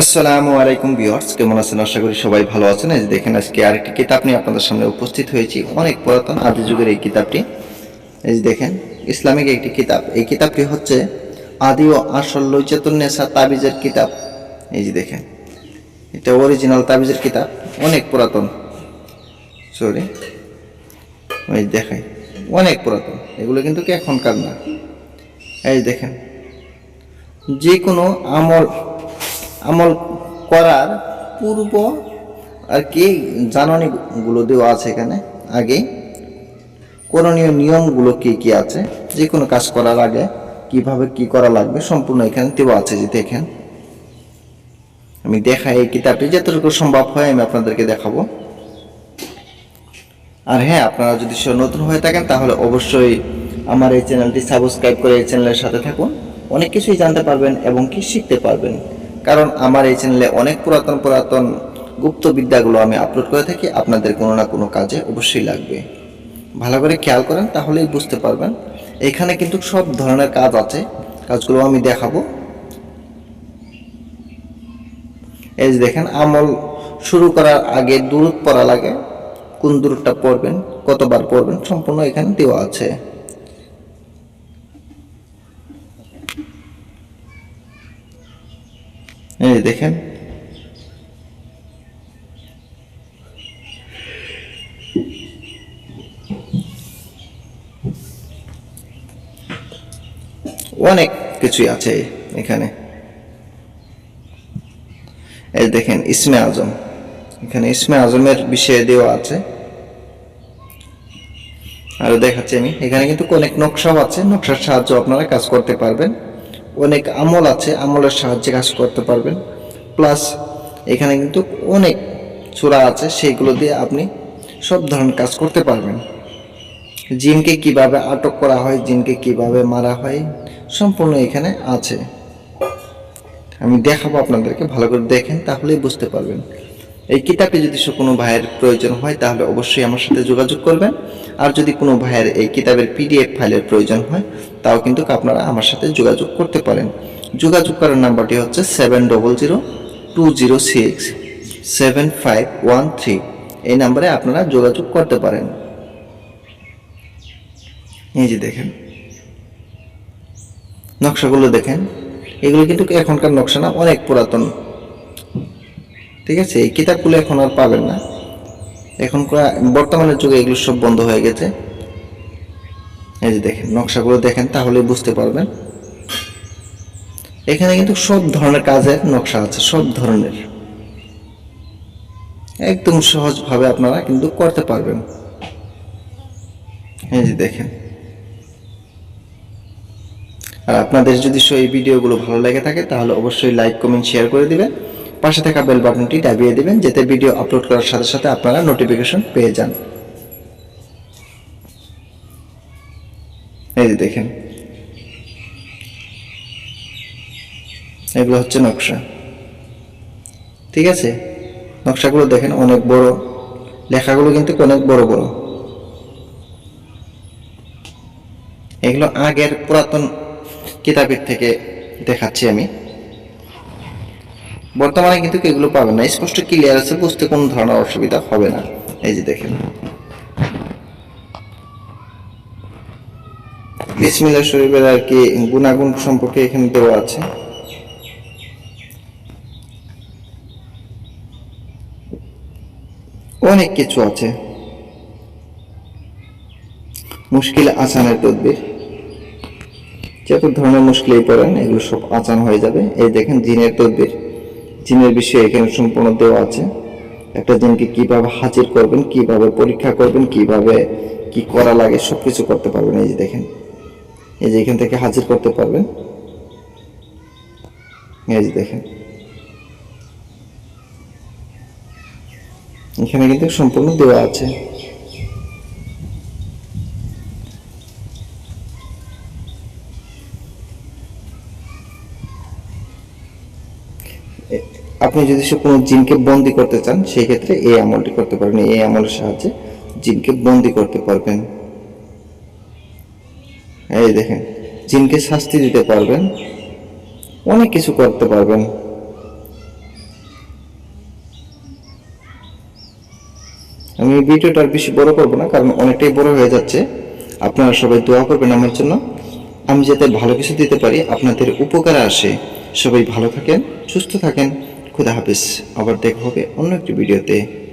আসসালামু আলাইকুম ভিউয়ার্স, কেমন আছেন? আশা করি সবাই ভালো আছেন। এই যে দেখেন, আজকে আরেকটি কিতাব নিয়ে আপনাদের সামনে উপস্থিত হয়েছি। অনেক পুরাতন আদি যুগের এই কিতাবটি। এই যে দেখেন, ইসলামিক একটি কিতাব। এই কিতাবটি হচ্ছে আদি ও আসল লৈচাতুল নেশা তাবিজের কিতাব। এই যে দেখেন, এটা অরিজিনাল তাবিজের কিতাব। অনেক পুরাতন। সরি ওই দেখাই, অনেক পুরাতন। এগুলো কিন্তু এখনকার না? এই দেখেন যে কোনো আমল আমল করার পূর্ব আর কি জাননীগুলো দেওয়া আছে এখানে। আগে করণীয় নিয়মগুলো কি কি আছে? যে কোনো কাজ করার আগে কীভাবে কি করা লাগবে সম্পূর্ণ এখানে দেওয়া আছে যে দেখেন। আমি দেখাই এই কিতাবটি, যতটুকু সম্ভব হয় আমি আপনাদেরকে দেখাবো। আর হ্যাঁ আপনারা যদি সে নতুন হয়ে থাকেন, তাহলে অবশ্যই আমার এই চ্যানেলটি সাবস্ক্রাইব করে এই চ্যানেলের সাথে থাকুন। অনেক কিছুই জানতে পারবেন এবং কি শিখতে পারবেন। কারণ আমার এই চ্যানেলে অনেক পুরাতন পুরাতন গুপ্ত বিদ্যাগুলো আমি আপলোড করে থাকি, আপনাদের কোনো না কোনো কাজে অবশ্যই লাগবে। ভালো করে খেয়াল করেন, তাহলেই বুঝতে পারবেন। এখানে কিন্তু সব ধরনের কাজ আছে, কাজগুলো আমি দেখাবো। এই যে দেখেন, আমল শুরু করার আগে দূরত পড়া লাগে। কোন দূরটা পড়বেন, কতবার পড়বেন, সম্পূর্ণ এখানে দেওয়া আছে। এই দেখেন। অনেক কিছুই আছে এখানে। এই দেখেন, ইসমে আজম। এখানে ইসমে আজমের বিষয়ে দেওয়া আছে। আরও দেখাচ্ছি আমি। এখানে কিন্তু অনেক নকশাও আছে। নকশার সাহায্যে আপনারা কাজ করতে পারবেন। অনেক আমল আছে, আমলের সাহায্যে কাজ করতে পারবেন। প্লাস এখানে কিন্তু অনেক চূড়া আছে, সেইগুলো দিয়ে আপনি সব ধরনের কাজ করতে পারবেন। জিনকে কীভাবে আটক করা হয়, জিনকে কীভাবে মারা হয়, সম্পূর্ণ এখানে আছে। আমি দেখাবো আপনাদেরকে, ভালো করে দেখেন, তাহলেই বুঝতে পারবেন। এই কিতাবে যদি কোনো ভাইয়ের প্রয়োজন হয়, তাহলে অবশ্যই আমার সাথে যোগাযোগ করবেন। আর যদি কোনো ভাইয়ের এই কিতাবের পিডিএফ ফাইলের প্রয়োজন হয় তাও কিন্তু আপনারা আমার সাথে যোগাযোগ করতে পারেন। যোগাযোগ করার নাম্বারটি হচ্ছে seven double zero two zero six seven five one three এই নাম্বারে আপনারা যোগাযোগ করতে পারেন। এই যে দেখেন। নকশাগুলো দেখেন। এগুলো কিন্তু এখনকার নকশা না, অনেক পুরাতন। ঠিক আছে? এই কিতাবগুলো এখন আর পাবেন না। এখন বর্তমানের যুগে এগুলো সব বন্ধ হয়ে গেছে। এই যে দেখেন, নকশাগুলো দেখেন তাহলে বুঝতে পারবেন। এখানে কিন্তু সব ধরনের কাজের নকশা আছে, সব ধরনের। একদম সহজভাবে আপনারা কিন্তু করতে পারবেন। এই যে দেখেন। আর আপনাদের যদি এই ভিডিওগুলো ভালো লেগে থাকে, তাহলে অবশ্যই লাইক, কমেন্ট, শেয়ার করে দিবেন। পাশে থাকা বেল বাটনটি দাবিয়ে দিবেন, যাতে ভিডিও আপলোড করার সাথে সাথে আপনারা নোটিফিকেশন পেয়ে যান। এই যে দেখেন। এগুলো হচ্ছে নকশা। ঠিক আছে? নকশাগুলো দেখেন অনেক বড়। লেখাগুলো কিন্তু অনেক বড় বড়। এগুলো আগের পুরাতন কিতাবের থেকে দেখাচ্ছি আমি। বর্তমানে কিন্তু এগুলো পাবেন না। স্পষ্ট ক্লিয়ার আছে, বুঝতে কোনো ধরনের অসুবিধা হবে না। এই যে দেখেন। বিসমিল্লাহ শরীফের আর কি গুণাগুণ সম্পর্কে এখানে দেওয়া আছে। অনেক কিছু আছে। মুশকিল আসানের তদবির। যত ধরনের মুশকিলেই পড়েন, এগুলো সব আচান হয়ে যাবে। এই দেখেন জিনের তদবির। জিনের বিষয়ে এখানে সম্পূর্ণ দেওয়া আছে। একটা জিনকে কীভাবে হাজির করবেন, কীভাবে পরীক্ষা করবেন, কীভাবে কি করা লাগে সব কিছু করতে পারবেন। এই যে দেখেন। এই যে এখান থেকে হাজির করতে পারবেন। এই যে দেখেন। এখানে কিন্তু সম্পূর্ণ দেওয়া আছে। আপনি যদি সে কোনো জিনকে বন্দি করতে চান, সেই ক্ষেত্রে এই আমলটি করতে পারবেন। এই আমলের সাহায্যে জিনকে বন্দি করতে পারবেন। এই দেখেন, জিনকে শাস্তি দিতে পারবেন, অনেক কিছু করতে পারবেন। আমি ভিডিওটা বেশি বড় করব না, কারণ অনেকটাই বড় হয়ে যাচ্ছে। আপনারা সবাই দোয়া করবেন আমার জন্য। আমি যাতে ভালো কিছু দিতে পারি, আপনাদের উপকারে আসে। সবাই ভালো থাকেন, সুস্থ থাকেন। খুদা হাফিজ। আবার দেখা হবে অন্য একটি ভিডিওতে।